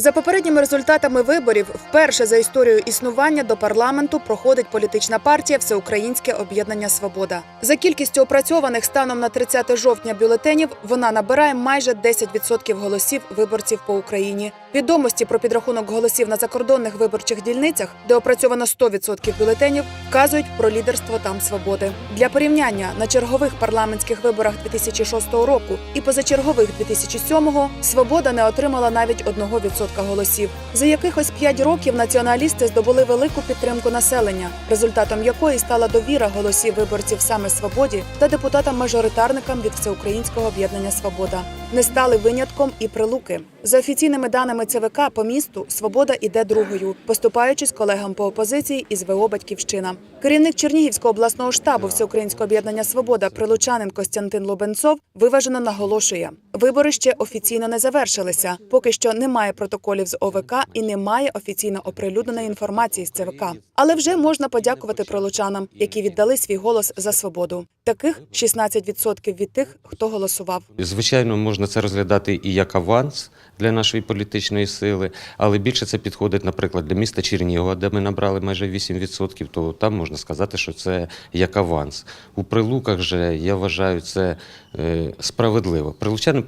За попередніми результатами виборів, вперше за історію існування до парламенту проходить політична партія Всеукраїнське об'єднання Свобода. За кількістю опрацьованих станом на 30 жовтня бюлетенів вона набирає майже 10% голосів виборців по Україні. Відомості про підрахунок голосів на закордонних виборчих дільницях, де опрацьовано 100% бюлетенів, вказують про лідерство там свободи. Для порівняння на чергових парламентських виборах 2006 року і позачергових 2007-го свобода не отримала навіть 1% голосів. За якихось 5 років націоналісти здобули велику підтримку населення, результатом якої стала довіра голосів виборців саме свободі та депутатам-мажоритарникам від Всеукраїнського об'єднання Свобода. Не стали винятком і прилуки. За офіційними даними ЦВК по місту Свобода іде другою, поступаючись колегам по опозиції із ВО Батьківщина. Керівник Чернігівського обласного штабу Всеукраїнського об'єднання Свобода прилучанин Костянтин Лобенцов виважено наголошує: вибори ще офіційно не завершилися. Поки що немає протоколів з ОВК і немає офіційно оприлюдненої інформації з ЦВК. Але вже можна подякувати пролучанам, які віддали свій голос за свободу. Таких 16% від тих, хто голосував. Звичайно, можна це розглядати і як аванс для нашої політичної сили, але більше це підходить, наприклад, для міста Чернігова, де ми набрали майже 8%, то там можна сказати, що це як аванс. У прилуках же я вважаю це е, справедливо. Прилучани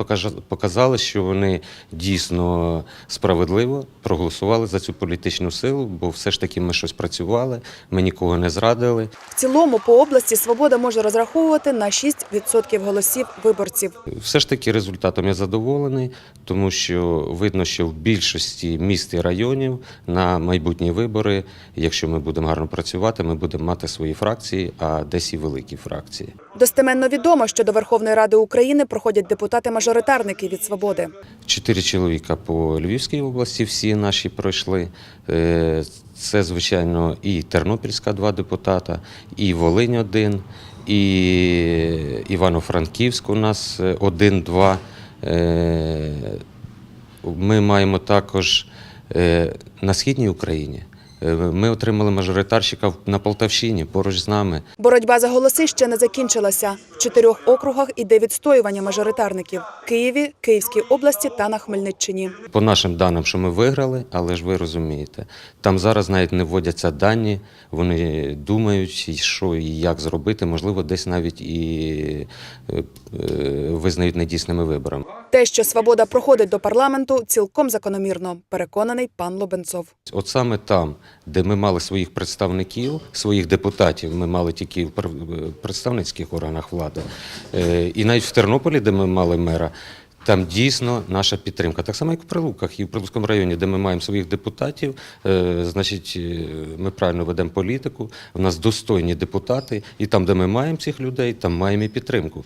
показали, що вони дійсно справедливо проголосували за цю політичну силу, бо все ж таки ми щось працювали, ми нікого не зрадили. В цілому по області свобода може розраховувати на 6% голосів виборців. Все ж таки результатом я задоволений, тому що видно, що в більшості міст і районів на майбутні вибори, якщо ми будемо гарно працювати, ми будемо мати свої фракції, а десь і великі фракції. Достеменно відомо, що до Верховної Ради України проходять депутати-мажоритарники від свободи. Чотири чоловіка по Львівській області всі наші пройшли. Е, Це, звичайно, і Тернопільська два депутата, і Волинь один, і Івано-Франківськ у нас е, один-два. Е, Ми маємо також е, на східній Україні. Е, Ми отримали мажоритарщика на Полтавщині поруч з нами. Боротьба за голоси ще не закінчилася. В чотирьох округах іде відстоювання мажоритарників – Києві, Київській області та на Хмельниччині. По нашим даним, що ми виграли, але ж ви розумієте, там зараз навіть не вводяться дані, вони думають, що і як зробити, можливо, десь навіть і е, е, визнають недійсними виборами. Те, що свобода проходить до парламенту, цілком закономірно, переконаний пан Лобенцов. От саме там, де ми мали своїх представників, своїх депутатів, ми мали тільки в пр- представницьких органах влади, е, і навіть в Тернополі, де ми мали мера. Там дійсно наша підтримка. Так само, як в Прилуках і в Прилуцькому районі, де ми маємо своїх депутатів, е, значить, е, ми правильно ведемо політику. У нас достойні депутати, і там, де ми маємо цих людей, там маємо і підтримку.